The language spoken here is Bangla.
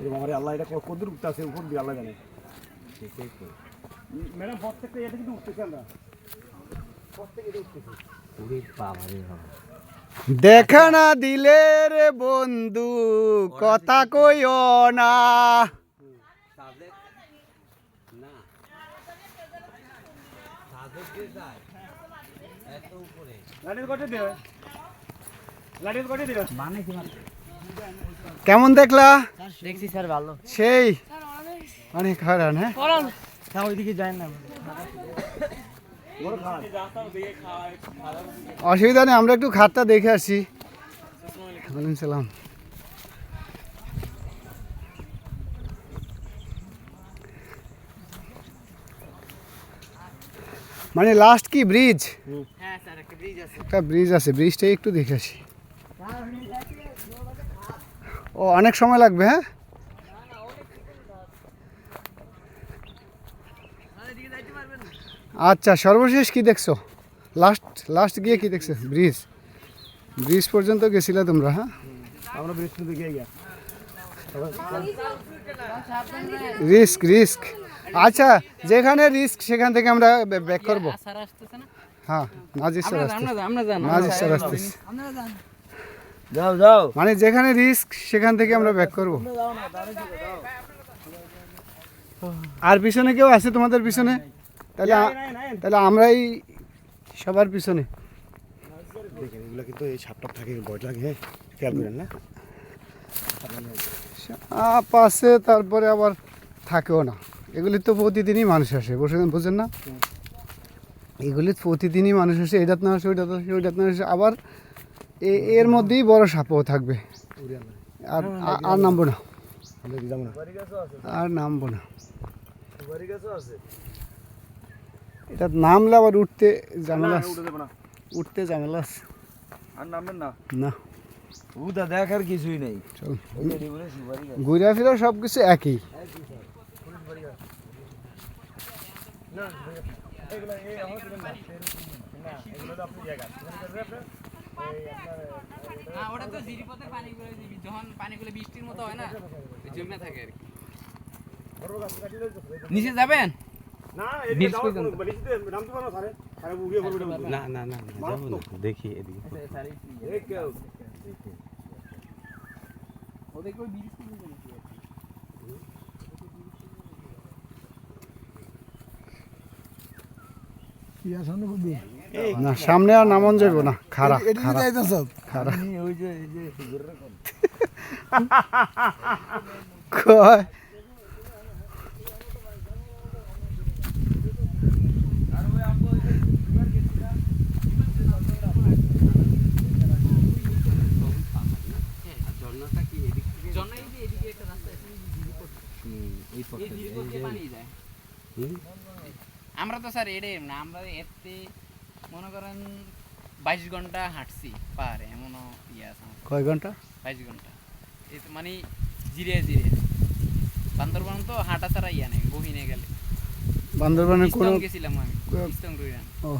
এরকম আমার আল্লাহ এটা কদ্দুর উঠতে আছে উপর দিয়ে আল্লাহ জানে। ম্যাডাম প্রত্যেকটা এটা কিন্তু উঠতেছে আমরা। উঠতেছে। দেখা না দিলে রে বন্ধু কথা কইও না। লাঠির কটে দেবে লাঠির কটে দেবে কেমন দেখলা? দেখছি স্যার ভালো। সেই অনেক হারান হ্যাঁ? হ্যাঁ ওইদিকে যায় না। অসুবিধা নেই আমরা একটু খাটটা দেখে আসি। ওয়ালাইকুম সালাম। মানে লাস্ট কি ব্রিজ হ্যাঁ স্যার একটা ব্রিজ আছে। একটা ব্রিজ আছে ব্রিজটাই একটু দেখে আসি। ও অনেক সময় লাগবে হ্যাঁ? আচ্ছা সর্বশেষ কি দেখছ? লাস্ট লাস্ট গিয়ে কি দেখছ? ব্রিজ ব্রিজ পর্যন্ত গেছিলে তোমরা হ্যাঁ? আমরা বৃষ্টি দিকে গিয়া রিস্ক রিস্ক আচ্ছা যেখানে রিস্ক সেখান থেকে আমরা ব্যাক করব। হ্যাঁ নাজির স্যার আসতেছে। আমরা আমরা জান। নাজির স্যার আসতেছে। যাও যাও। মানে যেখানে রিস্ক সেখান থেকে আমরা ব্যাক করব। আর পিছনে কেউ আছে তোমাদের পিছনে? তাহলে তাহলে আমরাই সবার পিছনে। দেখেন এগুলো কিন্তু এই সাপটা থাকে ভয় লাগে হ্যাঁ? খেয়াল করেন না? সাপ আছে তারপরে আবার থাকেও না। এগুলি তো প্রতিদিনই মানুষ আসে বুঝেন বুঝেন না? এগুলি প্রতিদিনই মানুষ আসে এটাত না আসে ওইটাত আসে ওইটাত না আসে আবার এর মধ্যেই বড় সাপও থাকবে আর আর নামবো না না আর নামবো না এটা নামলে আবার উঠতে ঝামেলা না উঠতে ঝামেলা আছে আর নামবেন না না উদা দেখার কিছুই নেই ঘুরে ফিরে সব কিছু একই হ্যাঁ ওটা তো জিরিপথের পানিগুলো যখন পানিগুলো বৃষ্টির মতো হয় না জমে থাকে আর কি। নিচে যাবেন? না পড়বে না না না না, যাব না। দেখি এদিকে। এই কেউ। না সামনে আর নামন যাইব না খারাপ খারাপ খারাপ ওই যে এই যে কয়? আমরা তো স্যার এড়ে না আমরা এতে মনে করেন বাইশ ঘণ্টা হাঁটছি পাহাড়ে এমনও ইয়ে আছে কয় ঘণ্টা? বাইশ ঘণ্টা। এই তো মানে জিরে জিরে। বান্দরবান তো হাঁটা ছাড়া ইয়া নেই গহিনে গেলে। বান্দরবানে কোনো গেছিলাম আমি রুইরান। ও।